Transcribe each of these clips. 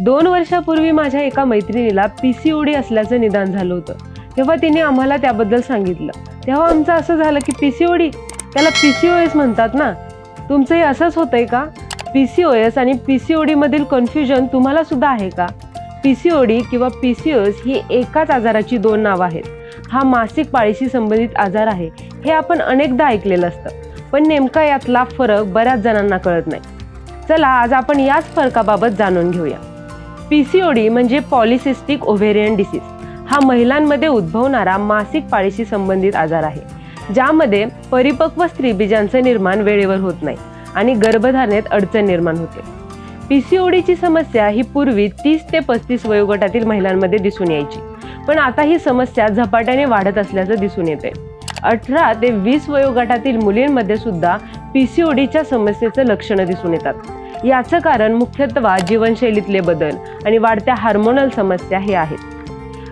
दोन वर्षापूर्वी माझ्या एका मैत्रिणीला पी सी ओ डी असल्याचं निदान झालं होतं. तेव्हा तिने आम्हाला त्याबद्दल सांगितलं. तेव्हा आमचं असं झालं की पी सी ओ डी त्याला पी सी ओ एस म्हणतात ना. तुमचंही असंच होतंय का? पी सी ओ एस आणि पी सी ओ डीमधील कन्फ्युजन तुम्हाला सुद्धा आहे का? पी सी ओ डी किंवा पी सी ओ एस ही एकाच आजाराची दोन नावं आहेत. हा मासिक पाळीशी संबंधित आजार आहे. हे आपण अनेकदा ऐकलेलं असतं. पण नेमका यातला फरक बऱ्याच जणांना कळत नाही. चला आज आपण याच फरकाबाबत जाणून घेऊया. पी सी ओ डी म्हणजे पॉलिसिस्टिक ओव्हेरियन डिसीज. हा महिलांमध्ये उद्भवणारा मासिक पाळीशी संबंधित आजार आहे ज्यामध्ये परिपक्व स्त्रीबीजांचं निर्माण वेळेवर होत नाही आणि गर्भधारणेत अडचण निर्माण होते. पी सी ओ डीची समस्या ही पूर्वी तीस ते पस्तीस वयोगटातील महिलांमध्ये दिसून यायची पण आता ही समस्या झपाट्याने वाढत असल्याचं दिसून येते अठरा ते वीस वयोगटातील मुलींमध्ये सुद्धा पी सी ओ डीच्या समस्येचं लक्षणं दिसून येतात. याचं कारण मुख्यत्वे जीवनशैलीतले बदल आणि वाढत्या हार्मोनल समस्या हे आहेत.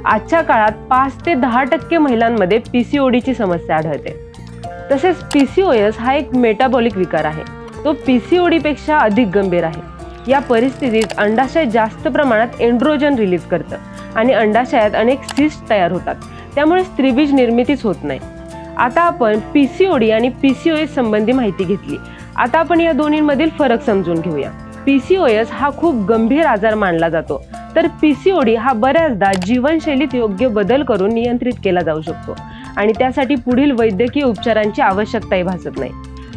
आजच्या काळात पाच ते दहा टक्के महिलांमध्ये पी सी ओ डीची समस्या आढळते. तसेच पी सी ओ एस हा एक मेटाबॉलिक विकार आहे. तो पी सी ओ डीपेक्षा अधिक गंभीर आहे. या परिस्थितीत अंडाशय जास्त प्रमाणात एन्ड्रोजन रिलीज करतं आणि अंडाशयात अनेक सिस्ट तयार होतात. त्यामुळे स्त्रीबीज निर्मितीच होत नाही. आता आपण पी सी ओ डी आणि पी सी ओ एस संबंधी माहिती घेतली. आता आपण या दोन्हींमधील फरक समजून घेऊया. पी सी ओ एस हा खूप गंभीर आजार मानला जातो. तर पी सी ओ डी हा बऱ्याचदा जीवनशैलीत योग्य बदल करून नियंत्रित केला जाऊ शकतो. आणि त्यासाठी पुढील वैद्यकीय उपचारांची आवश्यकताही भासत नाही.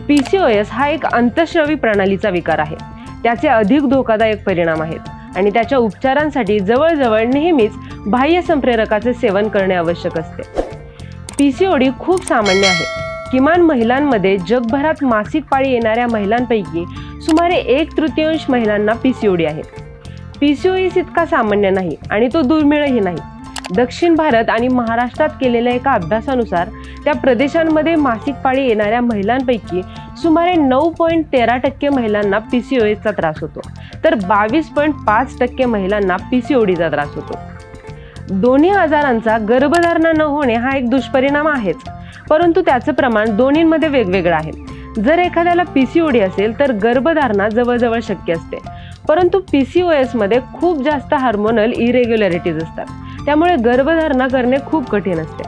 पी सी ओ एस हा एक अंतश्रवी प्रणालीचा विकार आहे. त्याचे अधिक धोकादायक परिणाम आहेत. आणि त्याच्या उपचारांसाठी जवळजवळ नेहमीच बाह्य संप्रेरकाचे सेवन करणे आवश्यक असते. पी सी ओ डी खूप सामान्य आहे. किमान महिलांमध्ये जगभरात मासिक पाळी येणाऱ्या महिलांपैकी सुमारे एक तृतीयांश महिलांना पी सी ओ डी आहे. पी सी ओ एस इतका सामान्य नाही आणि तो दुर्मिळही नाही. दक्षिण भारत आणि महाराष्ट्रात केलेल्या एका अभ्यासानुसार त्या प्रदेशांमध्ये मासिक पाळी येणाऱ्या महिलांपैकी सुमारे नऊ पॉईंट तेरा टक्के महिलांना पी सी ओ एसचा त्रास होतो तर बावीस पॉईंट पाच टक्के महिलांना पी सी ओ डीचा त्रास होतो. दोन्ही आजारांचा गर्भधारणा न होणे हा एक दुष्परिणाम आहेच. परंतु त्याचं प्रमाण दोन्हींमध्ये वेगवेगळं आहे. जर एखाद्याला पी सी ओ डी असेल तर गर्भधारणा जवळजवळ शक्य असते. परंतु पी सी ओ एसमध्ये खूप जास्त हार्मोनल इरेग्युलॅरिटीज असतात. त्यामुळे गर्भधारणा करणे खूप कठीण असते.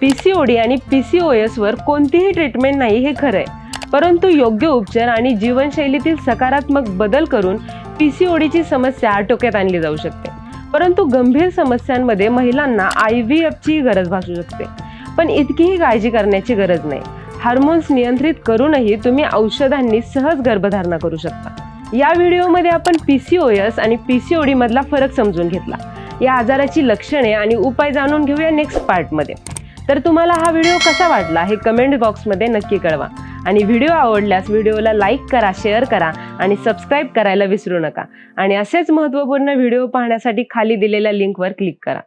पी सी ओ डी आणि पी सी ओ एसवर कोणतीही ट्रीटमेंट नाही हे खरं आहे. परंतु योग्य उपचार आणि जीवनशैलीतील सकारात्मक बदल करून पी सी ओ डीची समस्या आटोक्यात आणली जाऊ शकते. परंतु गंभीर समस्यांमध्ये महिलांना आय व्ही एफची गरज भासू शकते. पण इतकीही काळजी करण्याची गरज नाही. हार्मोन्स नियंत्रित करूनही तुम्ही औषधांनी सहज गर्भधारणा करू शकता. या व्हिडिओमध्ये आपण पी सी ओ एस आणि पी सी ओ डी मधला फरक समजून घेतला. या आजाराची लक्षणे आणि उपाय जाणून घेऊया नेक्स्ट पार्टमध्ये तर तुम्हाला हा व्हिडिओ कसा वाटला हे कमेंट बॉक्समध्ये नक्की कळवा. आणि व्हिडिओ आवडल्यास व्हिडिओला लाईक करा शेअर करा आणि सबस्क्राईब करायला विसरू नका. आणि असेच महत्त्वपूर्ण व्हिडिओ पाहण्यासाठी खाली दिलेल्या लिंकवर क्लिक करा.